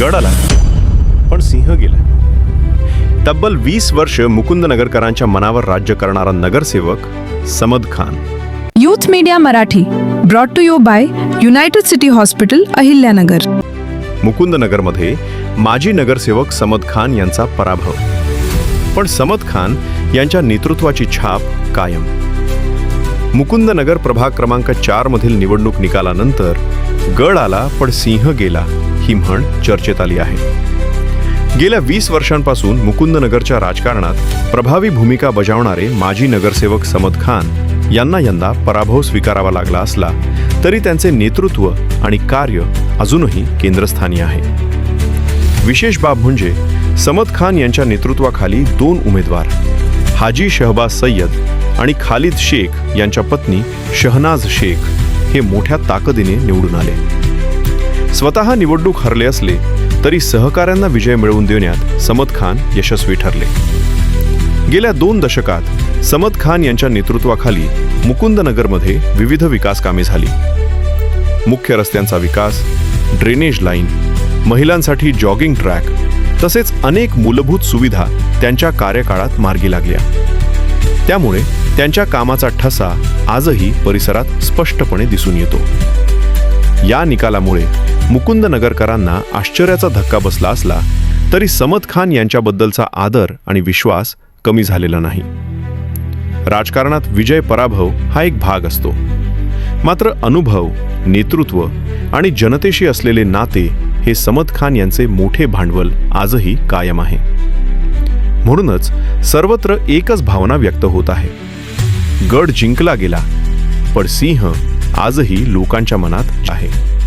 गड आला. पण सिंह गेला. तब्बल वीस वर्ष मुकुंदनगरकरांच्या मनावर राज्य करणारा नगरसेवक Samad Khan. Youth media Marathi brought to you by united city hospital Ahilyanagar. मुकुंदनगरमध्ये माजी नगरसेवक समद खान यांचा पराभव. पण समद खान यांच्या नेतृत्वाची छाप कायम. मुकुंदनगर प्रभाग क्रमांक चार मधील निवडणूक निकालानंतर गड आला पण सिंह गेला. ही म्हण चर्चेत आली आहे. गेल्या वीस वर्षांपासून मुकुंदनगरच्या राजकारणात प्रभावी भूमिका बजावणारे माजी नगरसेवक समद खान यांना यंदा पराभव स्वीकारावा लागला असला तरी त्यांचे नेतृत्व आणि कार्य अजूनही केंद्रस्थानी आहे. विशेष बाब म्हणजे समद खान यांच्या नेतृत्वाखाली दोन उमेदवार हाजी शहबाज सय्यद आणि खालिद शेख यांच्या पत्नी शहनाज शेख हे मोठ्या ताकदीने निवडून आले. स्वतः निवडणूक हरले असले तरी सहकाऱ्यांना विजय मिळवून देण्यात समद खान यशस्वी ठरले. गेल्या दोन दशकात समद खान यांच्या नेतृत्वाखाली मुकुंदनगरमध्ये विविध विकास कामे झाली. मुख्य रस्त्यांचा विकास ड्रेनेज लाईन महिलांसाठी जॉगिंग ट्रॅक तसेच अनेक मूलभूत सुविधा त्यांच्या कार्यकाळात मार्गी लागल्या. त्यामुळे त्यांच्या कामाचा ठसा आजही परिसरात स्पष्टपणे दिसून येतो. या निकालामुळे मुकुंद नगरकरांना आश्चर्याचा धक्का बसला असला तरी समद खान यांच्याबद्दलचा आदर आणि विश्वास कमी झालेला नाही. राजकारणात विजय पराभव हा एक भाग असतो. मात्र अनुभव नेतृत्व आणि जनतेशी असलेले नाते हे समद खान यांचे मोठे भांडवल आजही कायम आहे. म्हणूनच सर्वत्र एकच भावना व्यक्त होत आहे. गड जिंकला गेला पण सिंह आजही लोकांच्या मनात आहे.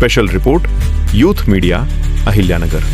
Special report youth media Ahilyanagar.